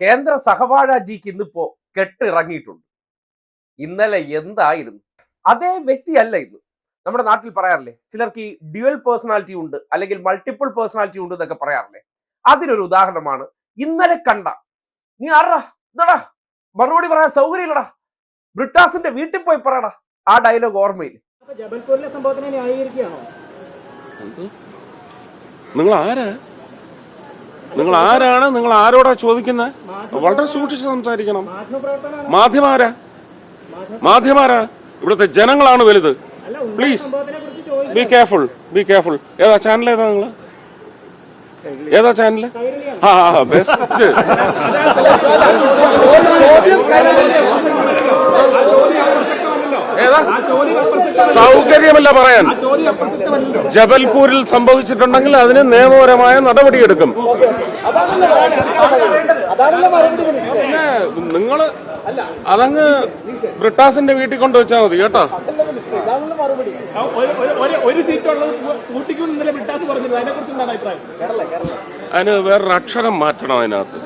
കേന്ദ്ര സഹവാഴാജിക്ക് ഇന്നിപ്പോ കെട്ടിറങ്ങിയിട്ടുണ്ട്. ഇന്നലെ എന്തായിരുന്നു? അതേ വ്യക്തിയല്ല ഇന്ന്. നമ്മുടെ നാട്ടിൽ പറയാറില്ലേ ചിലർക്ക് ഈ ഡ്യുവൽ പേഴ്സണാലിറ്റി ഉണ്ട് അല്ലെങ്കിൽ മൾട്ടിപ്പിൾ പേഴ്സണാലിറ്റി ഉണ്ട് എന്നൊക്കെ പറയാറില്ലേ? അതിനൊരു ഉദാഹരണമാണ് ഇന്നലെ കണ്ട. നീ ആറാ ഇതടാ മറുപടി പറയാൻ സൗകര്യമില്ലടാ. ബ്രിട്ടാസിന്റെ വീട്ടിൽ പോയി പറയടാ ആ ഡയലോഗ് ഓർമ്മയിൽ ജബൽപൂരിലെ സംഭവത്തിനെ ന്യായീകരിക്കുകയാണോ നിങ്ങൾ ആരാ നിങ്ങൾ ആരാണ്? നിങ്ങൾ ആരോടാ ചോദിക്കുന്നത് വളരെ സൂക്ഷിച്ച് സംസാരിക്കണം. മാധ്യമാരാ മാധ്യമാരാ ഇവിടുത്തെ ജനങ്ങളാണ് വലുത്. Please be careful be careful ഏതാ ചാനൽ ഏതാ നിങ്ങൾ ഏതാ ചാനൽ ആ ബെസ്റ്റ് ഏതാ? സൗകര്യമല്ല പറയാൻ ജബൽപൂരിൽ സംഭവിച്ചിട്ടുണ്ടെങ്കിൽ അതിന് നിയമപരമായ നടപടിയെടുക്കും പിന്നെ നിങ്ങൾ അതങ്ങ് ബ്രിട്ടാസിന്റെ വീട്ടിൽ കൊണ്ടുവച്ചാൽ മതി കേട്ടോ. ഒരു- സീറ്റുള്ളത് ബ്രിട്ടാസ് അതിനെ കുറിച്ച് എന്താണ് അഭിപ്രായം? അതിന് വേറൊരു അക്ഷരം മാറ്റണം അതിനകത്ത്.